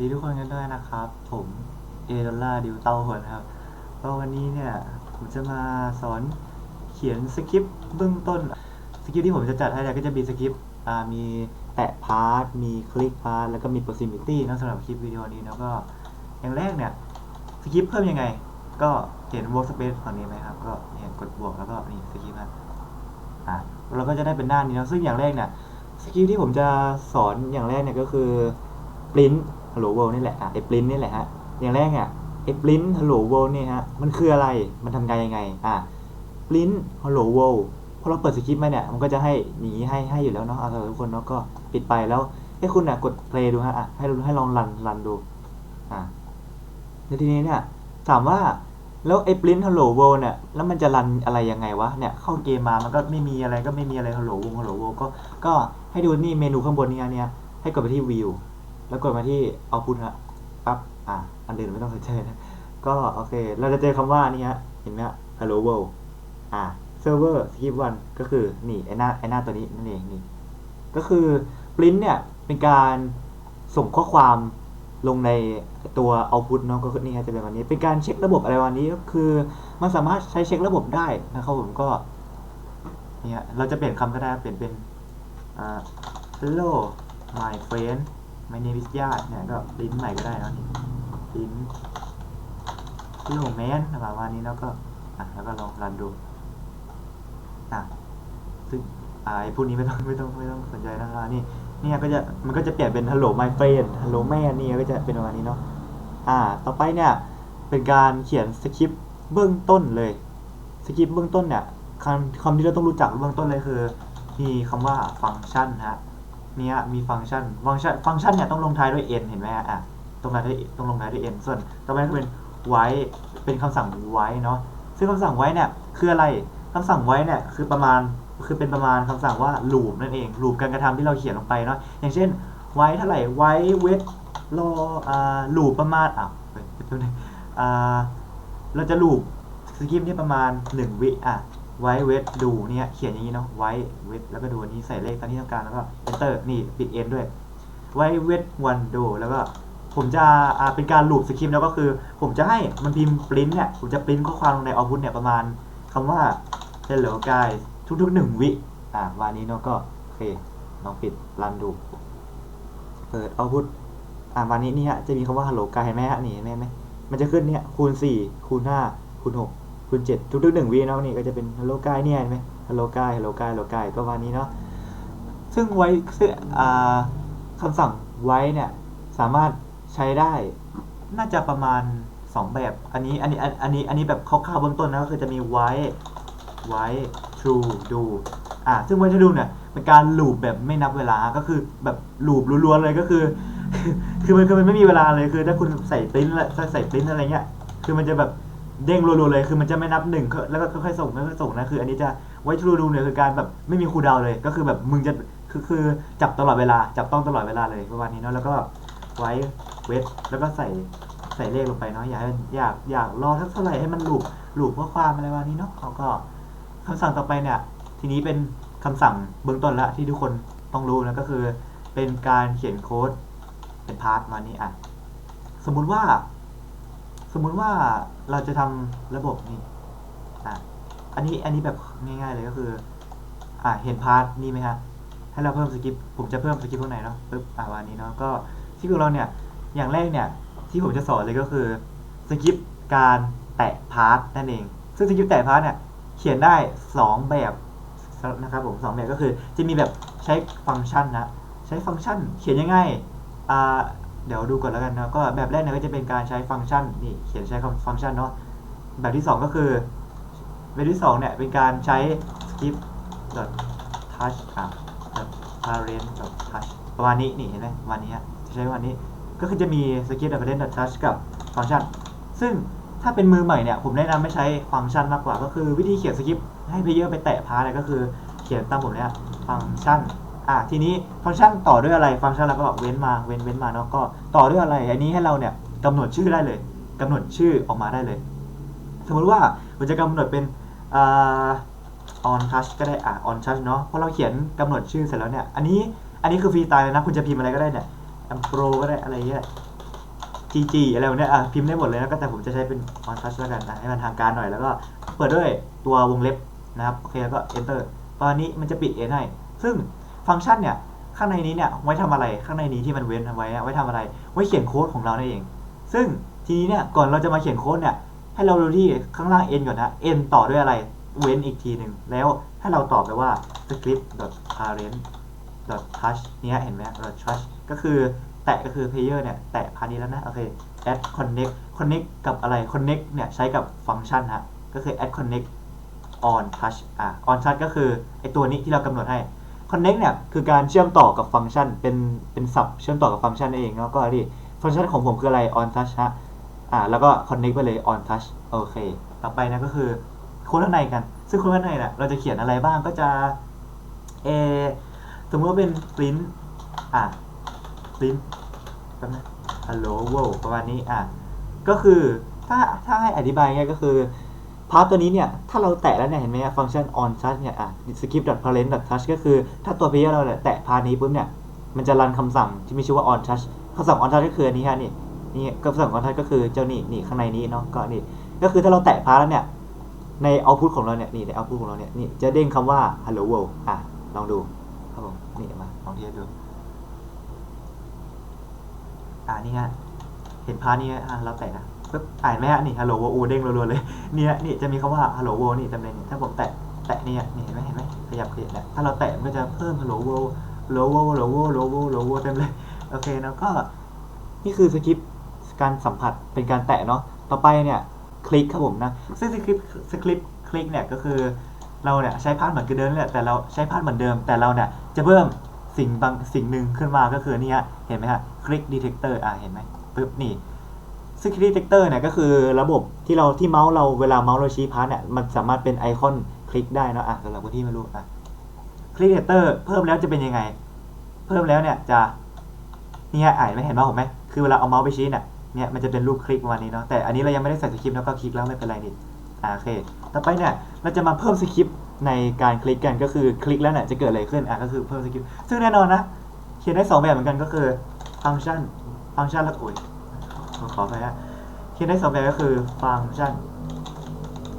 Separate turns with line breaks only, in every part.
ดีทุกคนกันด้วยนะครับ ผมเอดอลลาดิวเตาหนครับก็วันนี้เนี่ยผมจะมาสอนเขียนสคริปต์เบื้องต้น สคริปต์ที่ผมจะจัดให้เนี่ยก็จะมีสคริปต์มีแตะพาร์ทมีคลิกพาร์ทแล้วก็มี proximity นะสำหรับคลิปวิดีโอนี้แล้วก็อย่างแรกเนี่ยสคริปต์เพิ่มยังไง ก็เห็น workspace ฝั่งนี้ไหมครับ ก็เนี่ยกดบวกแล้วก็นี่สคริปต์นะอะเราก็จะได้เป็นหน้านี้นะซึ่งอย่างแรกเนี่ยสกิลที่ผมจะสอนอย่างแรกเนี่ยก็คือ print hello world นี่แหละอะไอ้ print นี่แหละฮะอย่างแรกอะไอ้ print hello world เนี่ยฮะมันคืออะไรมันทำงานยังไงอะ print hello world พอเราเปิดสคริปต์มาเนี่ยมันก็จะให้อย่างนี้ให้ให้อยู่แล้วเนาะเอาสำหรับทุกคนเนาะก็ปิดไปแล้วให้คุณอะกด play ดูฮะอะให้ให้ลองรันรันดูอะแล้วทีนี้เนี่ยถามว่าแล้วไอ้ print hello world เนี่ยแล้วมันจะรันอะไรยังไงวะเนี่ยเข้าเกมมามันก็ไม่มีอะไรก็ไม่มีอะไร hello world hello world ก็ก็ให้ดูนี่เมนูข้างบนนี้เนี่ยให้กดไปที่ view แล้วกดมาที่ output ฮะปั๊บอะอันอื่นไม่ต้องสนใจนะก็โอเค เราจะเจอคำว่านี่ฮะเห็นไหมฮะ hello world อ่า server skip one ก็คือนี่ไอหน้าไอหน้าตัวนี้นั่นเองนี่ก็คือ print เนี่ยเป็นการส่งข้อความลงในตัว output เนาะก็คือนี่ฮะจะเป็นวันนี้ เป็นการเช็คระบบอะไรวันนี้ก็คือมันสามารถใช้เช็คระบบได้นะครับผมก็เนี่ยเราจะเปลี่ยนคำก็ได้เปลี่ยนเป็น hello my friend my name is ญาติเนี่ยก็ปริ้นใหม่ก็ได้นะนี่ปริ้น hello man ประมาณนี้แล้วก็อะแล้วก็ลองรันดูอะซึ่งอ่าไอ้พวกนี้ไม่ต้องไม่ต้องไม่ต้องสนใจนะครับนี่เนี่ยก็จะมันก็จะเปลี่ยนเป็น hello my friend hello man นี่ก็จะเป็นประมาณนี้เนาะอ่า ต่อไปเนี่ยเป็นการเขียนสคริปต์เบื้องต้นเลยสคริปต์เบื้องต้นเนี่ยคำคำที่เราต้องรู้จักเบื้องต้นเลยคือ มีคำว่าฟังก์ชันฮะ เนี่ยมีฟังก์ชัน ฟังก์ชัน ฟังก์ชันเนี่ยต้องลงท้ายด้วย n เห็นไหมอะต้องลงท้ายด้วยต้องลงท้ายด้วย n ส่วนต่อไปก็เป็นไวเป็นคำสั่งไวเนาะ ซึ่งคำสั่งไวเนี่ยคืออะไรคำสั่งไวเนี่ยคือประมาณ คือเป็นประมาณคำสั่งว่า loop นั่นเอง loop การกระทำที่เราเขียนลงไปเนาะ อย่างเช่นไวเท่าไหร่ไว้เวทรออ่า loop ประมาณอะเฮ้ยเดี๋ยวนะอ่า เราจะ loop สกิปนี่ประมาณ 1 วิอะ ไว้เวทดูเนี่ยเขียนอย่างนี้เนาะไว้เวทแล้วก็ดูอันนี้ใส่เลขตามที่ต้องการแล้วก็ enter นี่ปิด n ด้วยไว้เวทวันดูแล้วก็ผมจะเป็นการลูปสคริปต์แล้วก็คือ ผมจะให้มันพิมพ์ปริ้นเนี่ยผมจะปริ้นข้อความลงในเอาพุทเนี่ยประมาณคำว่า hello guys ทุกๆหนึ่งวิอ่าวันนี้เนาะก็โอเคลองปิดรันดูเปิดเอาพุทอ่าวันนี้นี่ฮะจะมีคำว่า hello guys เห็นไหมฮะนี่เห็นไหมมันจะขึ้นเนี่ยคูณ4คูณ5คูณ6 คูณ7ทุกๆหนึ่งวิเนาะนี่ก็จะเป็น hello guys เนี่ยเห็นไหม hello guys hello guys hello guys ก็วันนี้เนาะซึ่งไว้ซึ่งอ่าคำสั่งไว้เนี่ยสามารถใช้ได้ น่าจะประมาณ 2 แบบอันนี้อันนี้อันอันนี้อันนี้แบบคร่าวๆเบื้องต้นนะก็คือจะมีไว้ไว้ true do อ่าซึ่งไว้ true do เนี่ยเป็นการลูปแบบไม่นับเวลาก็คือแบบลูปล้วนๆเลยก็คือ คือมันคือมันไม่มีเวลาเลยคือถ้าคุณใส่ปริ้นใส่ปริ้นอะไรเงี้ยคือมันจะแบบ เด้งรัวๆเลยคือมันจะไม่นับหนึ่งแล้วก็ค่อยๆส่งค่อยๆส่งนะคือ อันนี้จะไว้ true do เนี่ยคือการแบบไม่มีครูดาวเลย ก็คือแบบมึงจะคือคือจับตลอดเวลาจับต้องตลอดเวลาเลยประมาณนี้เนาะแล้วก็ไว้เวทแล้วก็ใส่ใส่เลขลงไปเนาะอยากอยากอยากรอสักเท่าไหร่ให้มันลูปลูปข้อความอะไรประมาณนี้เนาะเขาก็คำสั่งต่อไปเนี่ย ทีนี้เป็นคำสั่งเบื้องต้นละที่ทุกคนต้องรู้นะก็คือ เป็นการเขียนโค้ดเป็นพาร์ทมานี้อะสมมุติว่า สมมุติว่าเราจะทำระบบนี่อะอันนี้อันนี้แบบง่ายๆเลยก็คือ อะเห็นพาร์ทนี่ไหมฮะให้เราเพิ่มสกิปผมจะเพิ่มสกิปตรงไหนเนาะปึ๊บอ่าวันนี้เนาะก็ที่ของเราเนี่ยอย่างแรกเนี่ยที่ผมจะสอนเลยก็คือสกิปการแตะพาร์ทนั่นเอง ซึ่งสกิปแตะพาร์ทเนี่ยเขียนได้ 2 แบบนะครับผมสองแบบก็คือจะมีแบบใช้ฟังก์ชันนะใช้ฟังก์ชันเขียนยังไงอ่า เดี๋ยวดูก่อนแล้วกันนะก็แบบแรกเนี่ยก็จะเป็นการใช้ฟังก์ชันนี่เขียนใช้คำฟังก์ชันเนาะแบบที่ 2 ก็คือแบบที่2เนี่ยเป็นการใช้ skip touch อะ parent touch ประมาณนี้นี่เห็นไหมประมาณนี้ฮะจะใช้ประมาณนี้ก็คือจะมี skip parent touch กับฟังก์ชัน ซึ่งถ้าเป็นมือใหม่เนี่ยผมแนะนำไม่ใช้ฟังก์ชันมากกว่า ก็คือวิธีเขียนสคริปต์ให้เพเยอร์ไปแตะพาร์ทเนี่ยก็คือเขียนตามผมเนี่ยฟังก์ชัน อะทีนี้ฟังก์ชันต่อด้วยอะไรฟังก์ชันเราก็เว้นมาเว้นเว้นมาเนาะก็ต่อด้วยอะไร อันนี้ให้เราเนี่ยกำหนดชื่อได้เลยกำหนดชื่อออกมาได้เลย สมมติว่าผมจะกำหนดเป็นอ่า on touch ก็ได้อะ on touch เนาะพอเราเขียนกำหนดชื่อเสร็จแล้วเนี่ยอันนี้อันนี้คือฟรีสไตล์เลยนะคุณจะพิมพ์อะไรก็ได้เนี่ย am pro ก็ได้อะไรเงี้ย GG อะไรแบบเนี้ยอะพิมพ์ได้หมดเลยแล้วก็แต่ผมจะใช้เป็น on touch แล้วกันนะให้มันทางการหน่อยแล้วก็เปิดด้วยตัววงเล็บนะครับโอเคแล้วก็ enter ตอนนี้มันจะปิด n ให้ซึ่ง ฟังก์ชันเนี่ยข้างในนี้เนี่ยไว้ทำอะไรข้างในนี้ที่มันเว้นเอาไว้ไว้ทำอะไร ไว้เขียนโค้ดของเราเอง ซึ่งทีนี้เนี่ยก่อนเราจะมาเขียนโค้ดเนี่ยให้เราดูที่ข้างล่าง n ก่อนนะ n ต่อด้วยอะไรเว้นอีกทีหนึ่งแล้วให้เราตอบไปว่า script parent touch เนี่ยเห็นไหม touch ก็คือแตะก็คือ player เนี่ยแตะพานี้แล้วนะโอเค add connect connect กับอะไร connect เนี่ยใช้กับฟังก์ชันฮะก็คือ add connect on touch อะ on touch ก็คือไอตัวนี้ที่เรากำหนดให้ connect เนี่ยคือการเชื่อมต่อกับฟังก์ชัน เป็นเป็นศัพท์เชื่อมต่อกับฟังก์ชันเองแล้วก็นี่ฟังก์ชันของผมคืออะไร on touch ฮะอ่าแล้วก็ connect ไปเลย on touch โอเค ต่อไปนะก็คือค้ดข้างในกัน ซึ่งค้ดข้างในเนี่ยเราจะเขียนอะไรบ้างก็จะเออสมมติว่าเป็น print อะ print แป๊บนะ hello world ประมาณนี้อะก็คือถ้าถ้าให้อธิบายง่ายก็คือ พาร์ทตัวนี้เนี่ย ถ้าเราแตะแล้วเนี่ยเห็นไหมฟังก์ชัน on touch เนี่ยอะ skip parent touch ก็คือถ้าตัว player เราเนี่ยแตะพาร์ทนี้ปุ๊บเนี่ย มันจะรันคำสั่งที่มีชื่อว่า on touch คำสั่ง on touch ก็คืออันนี้ฮะนี่นี่คำสั่ง on touch ก็คือเจ้านี่นี่ข้างในนี้เนาะก็นี่ก็คือถ้าเราแตะพาร์ทแล้วเนี่ยใน output ของเราเนี่ยนี่ใน output ของเราเนี่ยนี่จะเด้งคำว่า hello world อะลองดูครับผมนี่มาลองเทียบดูอ่านี่ฮะเห็นพาร์ทนี้ไหมอะเราแตะนะ ปึ๊บอ่านไหมฮะนี่ hello world เด้งรัวๆเลยเนี่ยนี่จะมีคำว่า hello world นี่จำเลยนี่ถ้าผมแตะแตะเนี่ยนี่เห็นไหมเห็นไหมขยับขยับเนี่ยถ้าเราแตะมันก็จะเพิ่ม hello world hello world hello world hello world hello world เต็มเลยโอเคแล้วก็นี่คือสคริปต์การสัมผัสเป็นการแตะเนาะต่อไปเนี่ยคลิกครับผมนะซึ่งสคริปต์สคริปต์คลิกเนี่ยก็คือเราเนี่ยใช้พาสเหมือนเดิมแหละแต่เราใช้พาสเหมือนเดิม แต่เราเนี่ยจะเพิ่มสิ่งบางสิ่งหนึ่งขึ้นมาก็คือนี่ฮะเห็นไหมฮะคลิกดีเทคเตอร์อ่าเห็นไหมปึ๊บนี่ ซึ่งคลิกดีเทคเตอร์เนี่ยก็คือระบบที่เราที่เมาส์เราเวลาเมาส์เราชี้พาสเนี่ยมันสามารถเป็นไอคอนคลิกได้นะอะสำหรับคนที่ไม่รู้อะคลิกดีเทคเตอร์เพิ่มแล้วจะเป็นยังไง เพิ่มแล้วเนี่ยจะเนี่ฮะอ่านไม่เห็นว่าผมไหมคือเวลาเอาเมาส์ไปชี้เนี่ยเนี่ยมันจะเป็นรูปคลิกประมาณนี้เนาะแต่อันนี้เรายังไม่ได้ใส่สคริปต์แล้วก็คลิกแล้วไม่เป็นไรนี่อ่าโอเค ต่อไปเนี่ยเราจะมาเพิ่มสคริปต์ในการคลิกกันก็คือคลิกแล้วเนี่ยจะเกิดอะไรขึ้นอะก็คือเพิ่มสคริปต์ซึ่งแน่นอนนะเขียนได้สองแบบเหมือนกันก็คือฟังก์ชันฟังก์ชันแล้วโอ้ย ขอขอไปฮะเขียนได้สองแบบก็คือฟังก์ชัน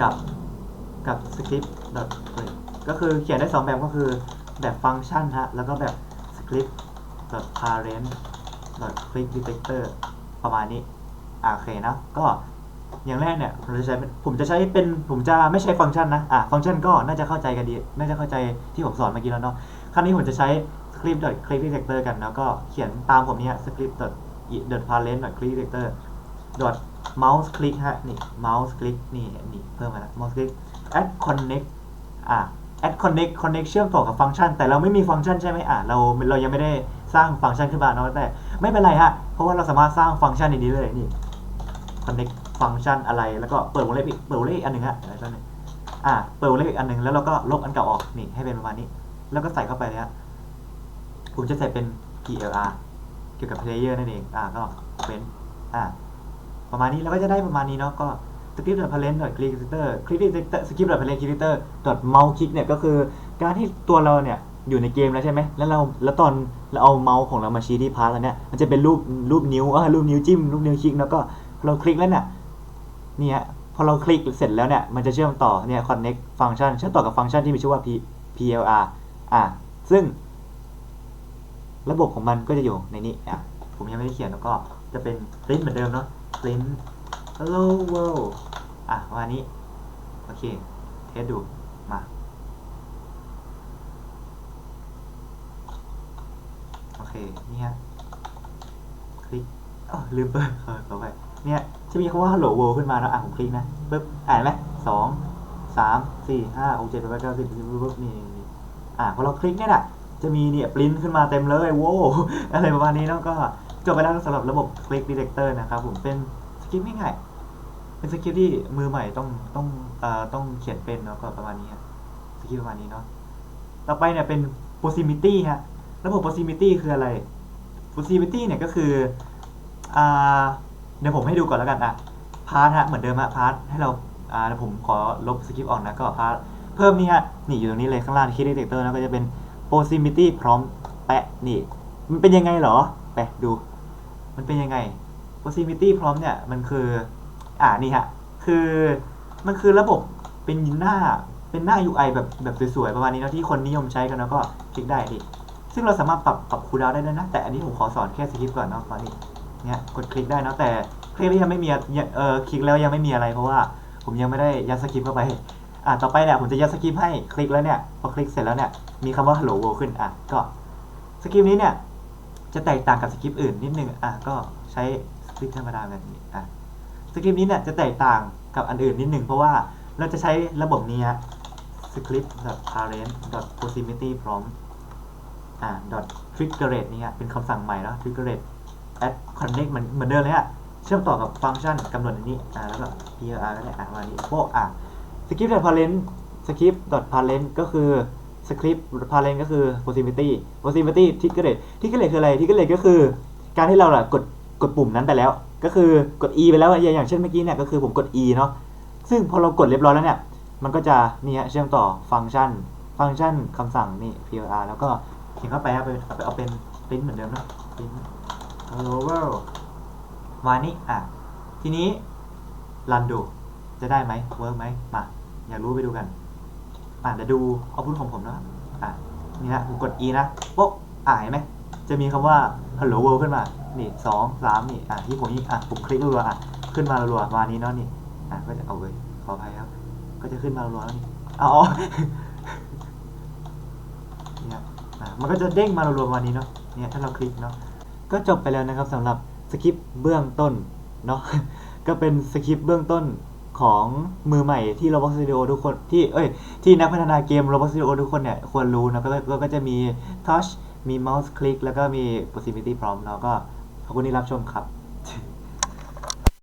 กับกับสคริปต์ดอทก็คือเขียนได้สองแบบก็คือแบบฟังก์ชันฮะแล้วก็แบบสคริปต์ parent click detector ประมาณนี้โอเคนะก็อย่างแรกเนี่ยผมจะใช้เป็นผมจะใช้เป็นผมจะไม่ใช้ฟังก์ชันนะอะฟังก์ชันก็น่าจะเข้าใจกันดี น่าจะเข้าใจที่ผมสอนเมื่อกี้แล้วเนาะคราวนี้ผมจะใช้ script click detector กันแล้วก็เขียนตามผมเนี่ย script parent click detector dot mouse click ฮะนี่ mouse click นี่นี่เพิ่มมาแล้ว mouse click add connect อะ add connect connect เชื่อมต่อกับฟังก์ชัน แต่เราไม่มีฟังก์ชันใช่ไหมอะเราเรายังไม่ได้สร้างฟังก์ชันขึ้นมาเนาะแต่ไม่เป็นไรฮะ เพราะว่าเราสามารถสร้างฟังก์ชันในนี้เลยนี่ connect ฟังก์ชันอะไรแล้วก็เปิดวงเล็บอีกเปิดวงเล็บอีกอันหนึ่งฮะเดี๋ยวแป๊บนึงอะเปิดวงเล็บอีกอันหนึ่งแล้วเราก็ลบอันเก่าออกนี่ให้เป็นประมาณนี้ แล้วก็ใส่เข้าไปเลยฮะผมจะใส่เป็น PLR กี่ยวกับ player นั่นเอง อะก็เป็นอะประมาณนี้เราก็จะได้ประมาณนี้เนาะก็ script parent click detector click detector script parent click detector mouse click เนี่ยก็คือการที่ตัวเราเนี่ยอยู่ในเกมแล้วใช่ไหมแล้วเราแล้วตอนเราเอาเมาส์ของเรามาชี้ที่พาร์ทแล้วเนี่ยมันจะเป็นรูปรูปนิ้วรูปนิ้วจิ้มรูปนิ้วคลิกแล้วก็เราคลิกแล้วเนี่ยนี่ฮะพอเราคลิกเสร็จแล้วเนี่ยมันจะเชื่อมต่อเนี่ย connect ฟังก์ชันเชื่อมต่อกับฟังก์ชันที่มีชื่อว่า P PLR อะซึ่ง ระบบของมันก็จะอยู่ในนี้อะผมยังไม่ได้เขียนแล้วก็จะเป็น print เหมือนเดิมเนาะ print hello world อะวันนี้ โอเค เทสดู มา โอเค นี่ฮะ คลิกอ๋อลืมเปิดขอขอไป เนี่ยจะมีคำว่า hello world ขึ้นมาแล้วอะผมคลิกนะปึ๊บ อ่านไหมสองสามสี่ห้าหกเจ็ดแปดเก้าสิบสิบปึ๊บนี่นี่อะพอเราคลิกเนี่ยนะ จะมีเนี่ยปริ้นขึ้นมาเต็มเลยโว้อะไรประมาณนี้แล้วก็จบไปแล้วสำหรับระบบ Click Detector นะครับผมเป็นสคริปต์ง่ายๆเป็นสคริปต์ที่มือใหม่ต้องต้องเอ่อต้องเขียนเป็นเนาะก็ประมาณนี้ฮะสคริปต์ประมาณนี้เนาะต่อไปเนี่ยเป็น proximity ฮะระบบ proximity คืออะไร proximity เนี่ยก็คืออ่าเดี๋ยวผมให้ดูก่อนแล้วกันอะพาร์ทฮะเหมือนเดิมฮะพาร์ทให้เราอ่าเดี๋ยวผมขอลบสคริปต์ออกนะก็พาร์ทเพิ่มนี่ฮะนี่อยู่ตรงนี้เลยข้างล่าง Click Detector แล้วก็จะเป็น proximity พร้อมแปะนี่ มันเป็นยังไงเหรอไปะดู มันเป็นยังไง proximity prompt เนี่ย มันคือ อ่านี่ฮะ คือมันคือระบบเป็นหน้าเป็นหน้า UI แบบแบบสวยๆ ประมาณนี้นะที่คนนิยมใช้กันแล้วก็คลิกได้ดิซึ่งเราสามารถปรับปรับคูดาวได้ด้วยนะ แต่อันนี้ผมขอสอนแค่สคริปต์ก่อนเนาะตอนนี้เนี่ยกดคลิกได้นะแต่คลิกแล้วยังไม่มีเออคลิกแล้วยังไม่มีอะไรเพราะว่าผมยังไม่ได้ยัดสคริปต์เข้าไปอะต่อไปเนี่ยผมจะยัดสคริปต์ให้คลิกแล้วเนี่ยพอคลิกเสร็จแล้วเนี่ย มีคำว่า hello world ขึ้นอะก็สคริปต์นี้เนี่ยจะแตกต่างกับสคริปต์อื่นนิดนึงอะก็ใช้สคริปต์ธรรมดาแบบนี้อะสคริปต์นี้เนี่ยจะแตกต่างกับอันอื่นนิดนึงเพราะว่าเราจะใช้ระบบนี้ฮะ script parent proximity prompt อ่า triggerate นี่ฮะเป็นคำสั่งใหม่เนาะ triggerate add connect เหมือนเหมือนเดิมเลยฮะเชื่อมต่อกับฟังก์ชันกำหนดอันนี้อ่าแล้วก็ prr ก็ได้อ่าวันนี้โป๊ะอะ script parent script parent ก็คือ script parent ก็คือ proximity proximity triggerate triggerate คืออะไร triggerate ก็คือ การที่เราอะกดกดปุ่มนั้นไปแล้ว ก็คือกด e ไปแล้วอย่างเช่นเมื่อกี้เนี่ยก็คือผมกด e เนาะซึ่งพอเรากดเรียบร้อยแล้วเนี่ยมันก็จะนี่ฮะเชื่อมต่อฟังก์ชัน ฟังก์ชันคำสั่งนี่ prr แล้วก็เขียนเข้าไปครับเอาไปเอาเป็น print เหมือนเดิมนะ print hello world มานี่อะทีนี้รันดูจะได้ไหมเวิร์กไหมมาอยากรู้ไปดูกัน อะเดี๋ยวดูเอาพูดของผมนะอะนี่นะผมกด e นะโป๊ะอะเห็นไหมจะมีคำว่า hello world ขึ้นมา นี่สองสามนี่ อะที่ผมยิงอะผมคลิกรัวอะ ขึ้นมารัวมานี้เนาะนี่ อะก็จะเอาเลยขออภัยครับ ก็จะขึ้นมารัวแล้วนี่อ๋อเนี่ยอะมันก็จะเด้งมารัวมานี้เนาะ เนี่ยถ้าเราคลิกเนาะ ก็จบไปแล้วนะครับสำหรับสคริปต์เบื้องต้นเนาะ ก็เป็นสคริปต์เบื้องต้น ของมือใหม่ที่ Roblox Studio ทุกคนที่เอ้ยที่นักพัฒนาเกม Roblox Studio ทุกคนเนี่ยควรรู้นะก็ก็ก็จะมี Touch มี Mouse Click แล้วก็มี Proximity Prompt เนาะก็ขอบคุณที่รับชมครับ